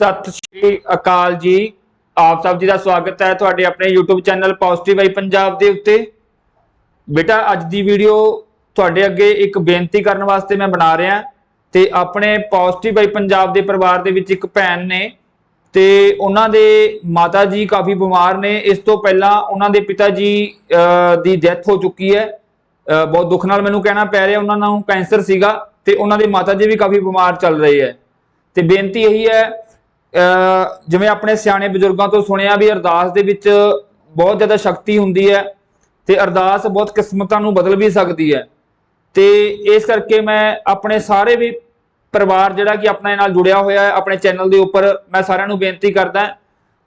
ਸਤਿ ਸ਼੍ਰੀ ਅਕਾਲ ਜੀ। ਆਪ ਸਭ ਜੀ ਦਾ ਸਵਾਗਤ ਹੈ ਤੁਹਾਡੇ ਆਪਣੇ YouTube channel positive I Punjab ਦੇ ਉੱਤੇ। ਬੇਟਾ, ਅੱਜ ਦੀ ਵੀਡੀਓ ਤੁਹਾਡੇ ਅੱਗੇ ਇੱਕ ਬੇਨਤੀ ਕਰਨ ਵਾਸਤੇ ਮੈਂ ਬਣਾ ਰਿਹਾ। ਤੇ ਆਪਣੇ ਪੋਜ਼ਿਟਿਵ ਆਈ ਪੰਜਾਬ ਦੇ ਪਰਿਵਾਰ ਦੇ ਵਿੱਚ ਇੱਕ ਭੈਣ ਨੇ ਤੇ ਉਹਨਾਂ ਦੇ ਮਾਤਾ ਜੀ ਕਾਫੀ ਬਿਮਾਰ ਨੇ। ਇਸ ਤੋਂ ਪਹਿਲਾਂ ਉਹਨਾਂ ਦੇ ਪਿਤਾ ਜੀ ਦੀ ਡੈਥ ਹੋ ਚੁੱਕੀ ਹੈ। ਬਹੁਤ ਦੁੱਖ ਨਾਲ ਮੈਨੂੰ ਕਹਿਣਾ ਪੈ ਰਿਹਾ, ਉਹਨਾਂ ਨੂੰ ਕੈਂਸਰ ਸੀਗਾ ਤੇ ਉਹਨਾਂ ਦੇ ਮਾਤਾ ਜੀ ਵੀ ਕਾਫੀ ਬਿਮਾਰ ਚੱਲ ਰਹੇ ਹੈ। ਤੇ ਬੇਨਤੀ ਇਹੀ ਹੈ ਜਿਵੇਂ ਆਪਣੇ ਸਿਆਣੇ ਬਜ਼ੁਰਗਾਂ ਤੋਂ ਸੁਣਿਆ ਵੀ ਅਰਦਾਸ ਦੇ ਵਿੱਚ ਬਹੁਤ ਜ਼ਿਆਦਾ ਸ਼ਕਤੀ ਹੁੰਦੀ ਹੈ ਤੇ ਅਰਦਾਸ ਬਹੁਤ ਕਿਸਮਤਾਂ ਨੂੰ ਬਦਲ ਵੀ ਸਕਦੀ ਹੈ। ਤੇ ਇਸ ਕਰਕੇ ਮੈਂ ਆਪਣੇ ਸਾਰੇ ਵੀ ਪਰਿਵਾਰ ਜਿਹੜਾ ਕਿ ਆਪਣੇ ਨਾਲ ਜੁੜਿਆ ਹੋਇਆ ਹੈ, ਆਪਣੇ ਚੈਨਲ ਦੇ ਉੱਪਰ ਮੈਂ ਸਾਰਿਆਂ ਨੂੰ ਬੇਨਤੀ ਕਰਦਾ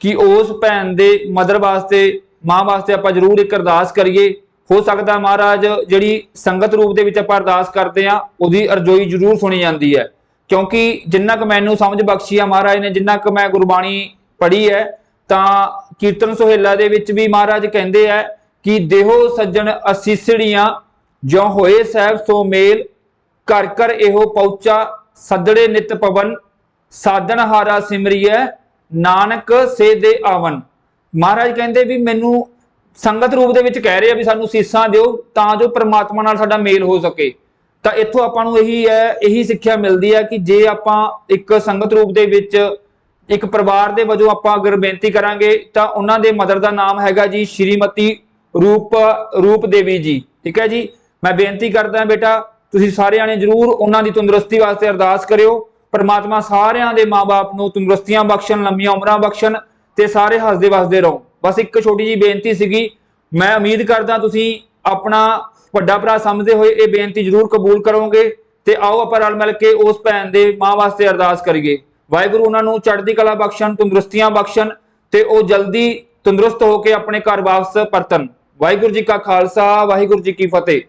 ਕਿ ਉਸ ਭੈਣ ਦੇ ਮਦਰ ਵਾਸਤੇ, ਮਾਂ ਵਾਸਤੇ ਆਪਾਂ ਜ਼ਰੂਰ ਇੱਕ ਅਰਦਾਸ ਕਰੀਏ। ਹੋ ਸਕਦਾ ਮਹਾਰਾਜ ਜਿਹੜੀ ਸੰਗਤ ਰੂਪ ਦੇ ਵਿੱਚ ਆਪਾਂ ਅਰਦਾਸ ਕਰਦੇ ਆ ਉਹਦੀ ਅਰਜ਼ੋਈ ਜ਼ਰੂਰ ਸੁਣੀ ਜਾਂਦੀ ਹੈ। ਕਿਉਂਕਿ ਜਿੰਨਾ ਕੁ ਮੈਨੂੰ ਸਮਝ ਬਖਸ਼ੀ ਆ ਮਹਾਰਾਜ ਨੇ, ਜਿੰਨਾ ਕੁ ਮੈਂ ਗੁਰਬਾਣੀ ਪੜ੍ਹੀ ਹੈ, ਤਾਂ ਕੀਰਤਨ ਸੁਹੇਲਾ ਦੇ ਵਿੱਚ ਵੀ ਮਹਾਰਾਜ ਕਹਿੰਦੇ ਆ ਕਿ ਦੇਹੋ ਸੱਜਣ ਅਸੀਸੜੀਆਂ ਜੋ ਹੋਏ ਸਹਿਬ ਸੋ ਮੇਲ ਕਰ ਕਰ ਇਹੋ ਪਹੁੰਚਾ, ਸੱਦੜੇ ਨਿਤ ਪਵਨ, ਸਾਧਨ ਹਾਰਾ ਸਿਮਰੀਐ, ਨਾਨਕ ਸੇ ਦੇ ਆਵਨ। ਮਹਾਰਾਜ ਕਹਿੰਦੇ ਵੀ ਮੈਨੂੰ ਸੰਗਤ ਰੂਪ ਦੇ ਵਿੱਚ ਕਹਿ ਰਹੇ ਆ ਵੀ ਸਾਨੂੰ ਸੀਸਾਂ ਦਿਓ, ਤਾਂ ਜੋ ਪ੍ਰਮਾਤਮਾ ਨਾਲ ਸਾਡਾ ਮੇਲ ਹੋ ਸਕੇ। ਤਾਂ ਇੱਥੋਂ ਆਪਾਂ ਨੂੰ ਇਹੀ ਹੈ, ਇਹੀ ਸਿੱਖਿਆ ਮਿਲਦੀ ਹੈ ਕਿ ਜੇ ਆਪਾਂ ਇੱਕ ਸੰਗਤ ਰੂਪ ਦੇ ਵਿੱਚ ਇੱਕ ਪਰਿਵਾਰ ਦੇ ਵਜੋਂ ਆਪਾਂ ਅਗਰ ਬੇਨਤੀ ਕਰਾਂਗੇ, ਤਾਂ ਉਹਨਾਂ ਦੇ ਮਦਰ ਦਾ ਨਾਮ ਹੈਗਾ ਜੀ ਸ਼੍ਰੀਮਤੀ ਰੂਪ ਰੂਪ ਦੇਵੀ ਜੀ। ਠੀਕ ਹੈ ਜੀ? ਮੈਂ ਬੇਨਤੀ ਕਰਦਾ ਬੇਟਾ, ਤੁਸੀਂ ਸਾਰਿਆਂ ਨੇ ਜਰੂਰ ਉਹਨਾਂ ਦੀ ਤੰਦਰੁਸਤੀ ਵਾਸਤੇ ਅਰਦਾਸ ਕਰਿਓ। ਪਰਮਾਤਮਾ ਸਾਰਿਆਂ ਦੇ ਮਾਪੇ ਨੂੰ ਤੰਦਰੁਸਤੀਆਂ ਬਖਸ਼ਣ, ਲੰਮੀਆਂ ਉਮਰਾਂ ਬਖਸ਼ਣ ਤੇ ਸਾਰੇ ਹੱਸਦੇ ਵਸਦੇ ਰਹੋ। ਬਸ ਇੱਕ ਛੋਟੀ ਜੀ ਬੇਨਤੀ ਸੀਗੀ। ਮੈਂ ਉਮੀਦ ਕਰਦਾ ਤੁਸੀਂ ਆਪਣਾ ਵੱਡਾ ਭਰਾ ਸਮਝਦੇ ਹੋਏ ਇਹ ਬੇਨਤੀ ਜਰੂਰ ਕਬੂਲ ਕਰੋਗੇ ਤੇ ਆਓ ਆਪਾਂ ਰਲ ਮਿਲ ਕੇ ਉਸ ਭੈਣ ਦੇ ਮਾਂ ਵਾਸਤੇ ਅਰਦਾਸ ਕਰੀਏ। ਵਾਹਿਗੁਰੂ, ਉਹਨਾਂ ਨੂੰ ਚੜ੍ਹਦੀ ਕਲਾ ਬਖਸ਼ਣ, ਤੰਦਰੁਸਤੀਆਂ ਬਖਸ਼ਣ ਤੇ ਉਹ ਜਲਦੀ ਤੰਦਰੁਸਤ ਹੋ ਕੇ ਆਪਣੇ ਘਰ ਵਾਪਸ ਪਰਤਣ। ਵਾਹਿਗੁਰੂ ਜੀ ਕਾ ਖਾਲਸਾ, ਵਾਹਿਗੁਰੂ ਜੀ ਕੀ ਫਤਿਹ।